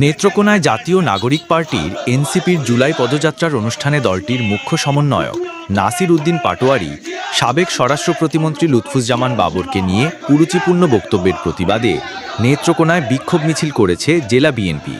নেত্রকোনায় জাতীয় নাগরিক পার্টির এনসিপির জুলাই পদযাত্রার অনুষ্ঠানে দলটির মুখ্য সমন্বয়ক নাসির উদ্দিন পাটোয়ারি, সাবেক স্বরাষ্ট্র প্রতিমন্ত্রী লুৎফুজ্জামান বাবরকে নিয়ে কুরুচিপূর্ণ বক্তব্যের প্রতিবাদে নেত্রকোনায় বিক্ষোভ মিছিল করেছে জেলা বিএনপি।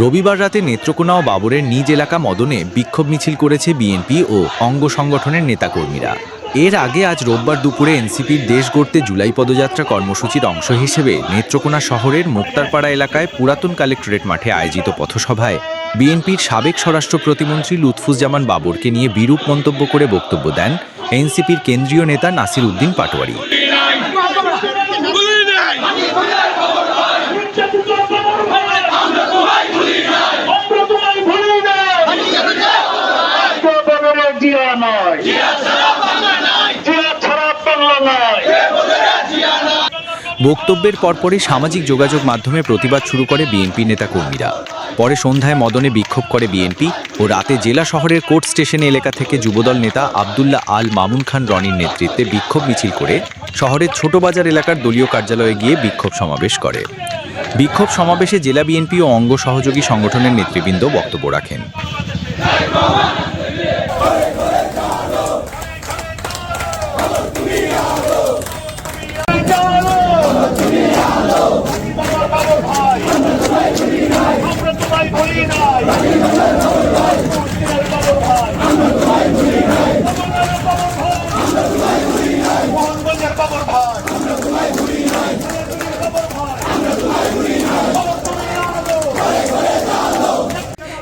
রবিবার রাতে নেত্রকোনা ও বাবরের নিজ এলাকা মদনে বিক্ষোভ মিছিল করেছে বিএনপি ও অঙ্গ সংগঠনের নেতাকর্মীরা। এর আগে আজ রোববার দুপুরে এনসিপির দেশ গড়তে জুলাই পদযাত্রা কর্মসূচির অংশ হিসেবে নেত্রকোনা শহরের মুক্তারপাড়া এলাকায় পুরাতন কালেক্টরেট মাঠে আয়োজিত পথসভায় বিএনপির সাবেক স্বরাষ্ট্র প্রতিমন্ত্রী লুৎফুজ্জামান বাবরকে নিয়ে বিরূপ মন্তব্য করে বক্তব্য দেন এনসিপির কেন্দ্রীয় নেতা নাসির উদ্দিন পাটোয়ারি জিয়া নয় জিয়া ছাড়া বাংলা নয় বক্তব্যের পরপরই সামাজিক যোগাযোগ মাধ্যমে প্রতিবাদ শুরু করে বিএনপি নেতাকর্মীরা। পরে সন্ধ্যায় মদনে বিক্ষোভ করে বিএনপি ও রাতে জেলা শহরের কোর্ট স্টেশন এলাকা থেকে যুবদল নেতা আবদুল্লাহ আল মামুন খান রনির নেতৃত্বে বিক্ষোভ মিছিল করে শহরের ছোট বাজার এলাকার দলীয় কার্যালয়ে গিয়ে বিক্ষোভ সমাবেশ করে। বিক্ষোভ সমাবেশে জেলা বিএনপি ও অঙ্গ সহযোগী সংগঠনের নেতৃবৃন্দ বক্তব্য রাখেন।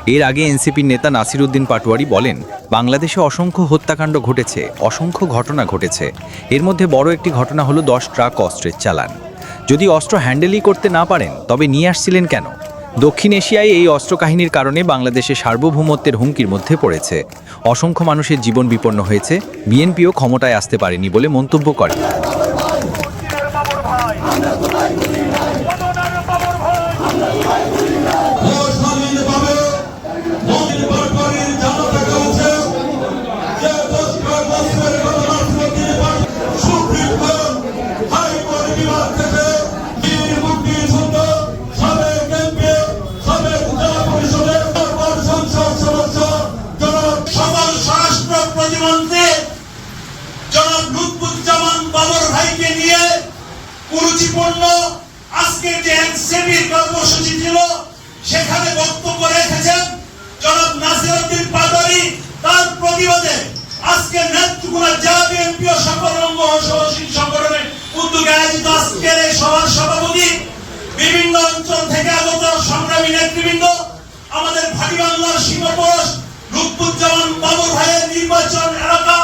এর আগে এনসিপির নেতা নাসির উদ্দিন পাটোয়ারি বলেন, বাংলাদেশে অসংখ্য হত্যাকাণ্ড ঘটেছে, অসংখ্য ঘটনা ঘটেছে। এর মধ্যে বড় একটি ঘটনা হলো দশ ট্রাক অস্ত্রের চালান। যদি অস্ত্র হ্যান্ডেলই করতে না পারেন, তবে নিয়ে আসছিলেন কেন? দক্ষিণ এশিয়ায় এই অস্ত্র কাহিনীর কারণে বাংলাদেশে সার্বভৌমত্বের হুমকির মধ্যে পড়েছে। অসংখ্য মানুষের জীবন বিপন্ন হয়েছে, বিএনপিও ক্ষমতায় আসতে পারেনি বলে মন্তব্য করেন। কুরুচিপূর্ণ আজকের যে এনসিপির কর্মসূচি ছিল, সেখানে বক্তব্য রেখেছেন জনাব নাসিরউদ্দিন পাদারি তার প্রতিবাদে আজকে নেতৃত্বগুলো জেলা বিএনপি ও সকল অঙ্গ সহশীল সংগঠনের উদ্যোগে আয়োজিত আজকের এই সভার সভাপতি বিভিন্ন অঞ্চল থেকে আগত সংগ্রামী নেতৃবৃন্দ, আমাদের ভাটি বাংলার সীমাপুরুষ লুৎফুজ্জামান বাবর ভাইয়ের নির্বাচন এলাকা